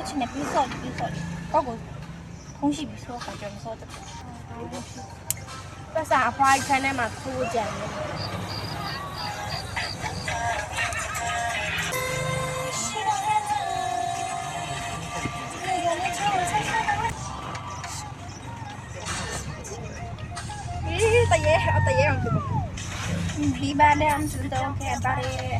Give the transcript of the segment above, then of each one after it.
我去买冰沙的冰沙的，不过东西不收，感觉不收这个。不是啊，花钱的嘛，多钱？咦，大爷，啊，大爷！ ဒီဘာလဲအမ်စတော့ကဲဘာလဲ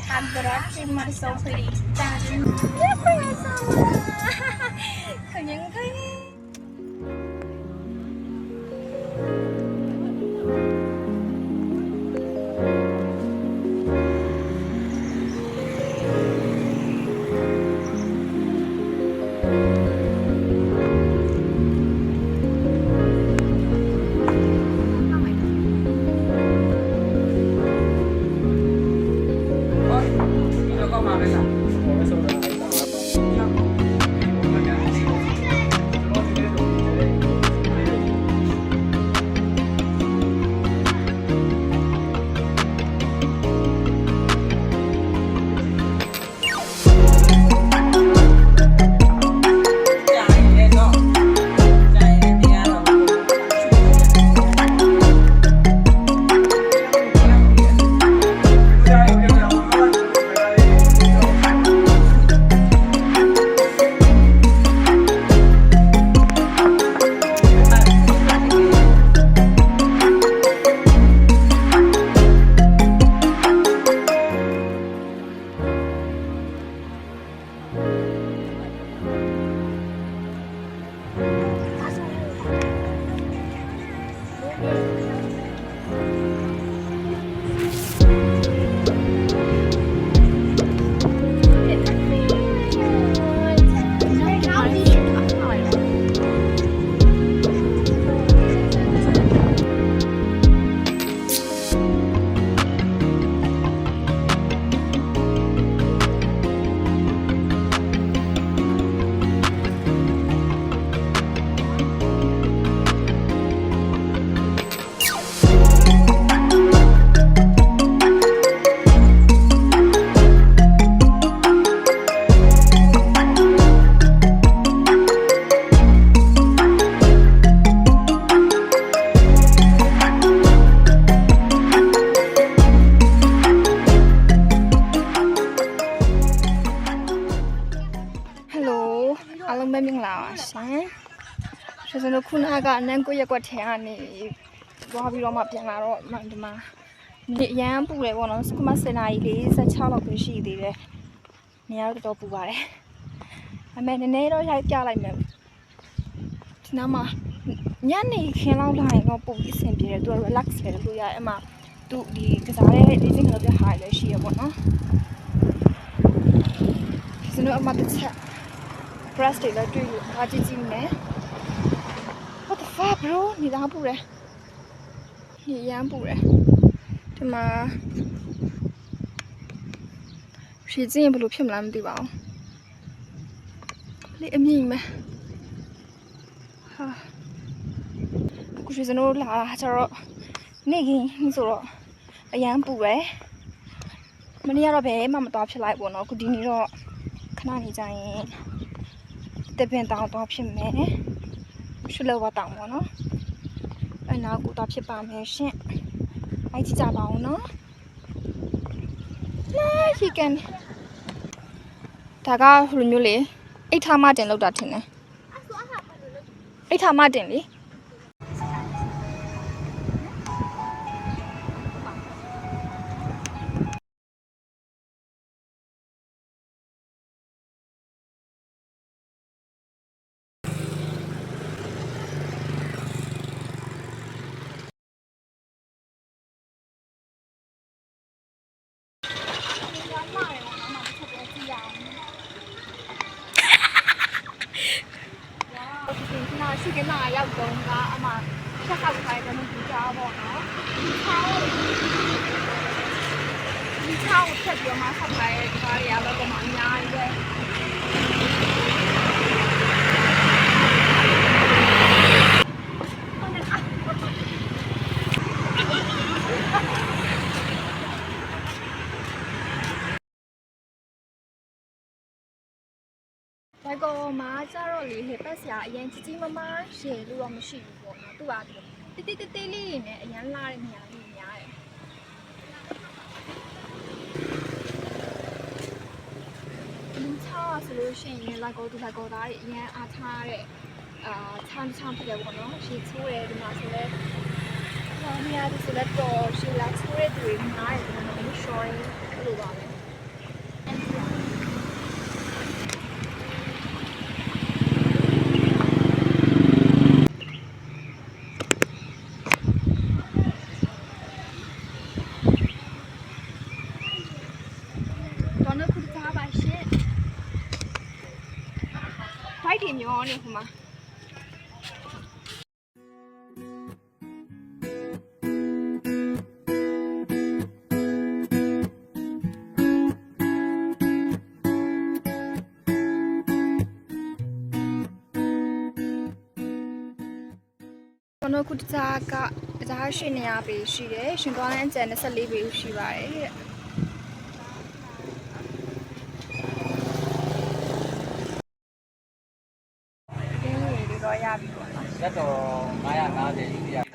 ရှင်စနခုနကအနန်းကိုရက်ကွက်ထဲကနေသွားပြီးတော့မှပြန်လာတော့မှဒီမှာနေအရန်ပူတယ်ပေါ့နော်စကမစင်နာကြီး46လောက်ပဲရှိသေးတယ်နေရာတော့တော်တော်ပူပါတယ်အမေနည်းနည်းတော့ရိုက်ပြလိုက်မယ်ဒီနားမှာညနေခင်းလောက်လာရင်တော့ပူပြီးအဆင်ပြေတယ်သူက relax ပဲလို့ရတယ်အမသူဒီကစားတဲ့ဒီစင်ကလေးပြဟာလည်းရှိရပေါ့နော်စနအမတစ်ချက် press တွေလည်းတွေ့လို့အားကြည့်ကြည့်မယ် what the fuck bro နေသားပူတယ်နေရမ်းပူတယ်ဒီမှာဖြည့်ချင်းဘယ်လိုဖြစ်မလားမသိပါဘူးလေအမြင့်မယ်ဟာအခုရှင်စနိုးလာတာကျတော့နေကင်းဆိုတော့အရန်ပူပဲမနေ့ကတော့ဘယ်မှမတော်ဖြစ်လိုက်ပေါ့နော်အခုဒီနေ့တော့ခဏနေကြရင်တပင်တောင်တော့ဖြစ်မယ် ရှုလောက်တောင်ပေါ့နော်အနောက်ကိုတော့ဖြစ်ပါမယ်ရှင်အိုက်ကြည့်ကြပါဦးနော်လာရှိကန်ဒါကဟိုလိုမျိုးလေအိတ်ထားမတင်လောက်တာထင်တယ်အိတ်ထားမတင်လေ ဒီကနေ့ရှိကနာရောက်တော့ကအမှဆက်ဆောက်ခိုင်းတယ်လို့ပြောပေါ့နော်ဒီချောင်းဒီချောင်းဆက်ပြီးမှဆောက်ခိုင်းတဲ့ကားရတော့ကမှအများကြီးပဲ ဒါဒါကောမှာကြတော့လေဟိပတ်စရာအရင်ကြီးကြီးမမရေလို့တော့မရှိဘူးပေါ့နော်သူကတိတိတိတိလေးနဲ့အရင်လာတဲ့နေရာလေးများတယ်လူချာဆိုလို့ရှိရင်လက်ကောသူလက်ကောသားတွေအရင်အားထားတဲ့အာချမ်းချမ်းဖြစ်တယ်ပေါ့နော်ရေချိုးတယ်ဒီမှာဆိုလဲဟောမြားဒီဆိုလဲတော့ရှေ့လာချိုးတဲ့သူတွေများတယ်ဒီမှာလည်း short လို့ပါပဲအဲ့ဒါ တော်နခုသားပါရှင် ဖိုက်တီမျောနေဟိုမှာတော်နခုသားကသားရှင်နေရပေရှိတယ်ရှင်သွားလန်းကျန်24ပေရှိပါတယ်တဲ့ အင်း လေးတွေတော့ရပြီပေါ့နော်ရက်တော်